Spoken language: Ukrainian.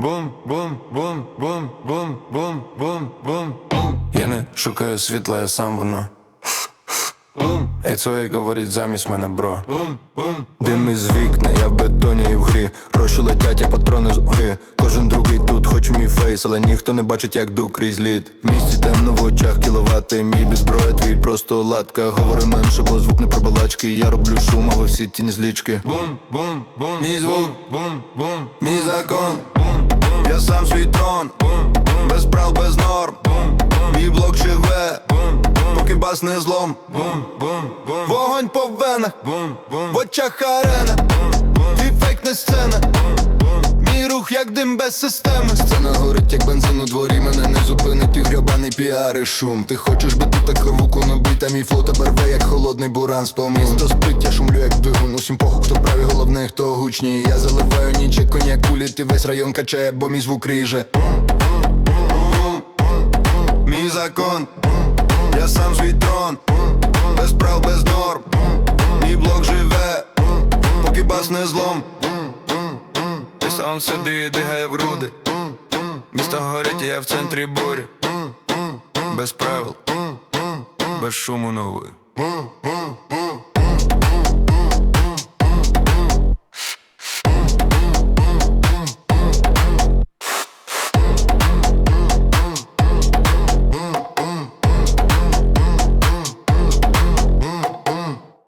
Бум, бум, бум, бум, бум, бум, бум, бум, бум. Я не шукаю світла, я сам воно. Бум, і це говорить замість мене, бро. Бум, бум. Дим із вікна, я в бетоні і в грі. Гроші летять, як патрони з гри. Кожен другий тут, хоч мій фейс, але ніхто не бачить, як ду крізь лід. В місті темно в очах кіловати. Мій без зброя, твій просто латка. Говори менше, бо звук не про балачки. Я роблю шум, а ви всі тіні злічки. Бум, бум, бум, мій звук, бум, бум, мій закон. Я сам свій трон, без прав, без норм. Мій блок живе, поки бас не злом. Вогонь по венах, в очах арена. Твій фейк не сцена. Мій рух як дим без системи. Сцена горить, як бензин у дворі. Мене не зупинить і грьобаний піар і шум. Ти хочеш бити таку руку набита, мій флот тебе рве, як холодний буран з Місто спить, я шумлю, як двигун. Усім похуй, хто правий, головне, хто гучні. Я заливаю ніч, як коньяк кулі, ти весь район качає, бо мій звук ріже. Мій закон, я сам свій трон, без прав, без норм. Мій блок живе, поки бас не злом. Ти сам сиди дигає в груди. Місто горить, я в центрі бурі. Без правил, без шуму нових.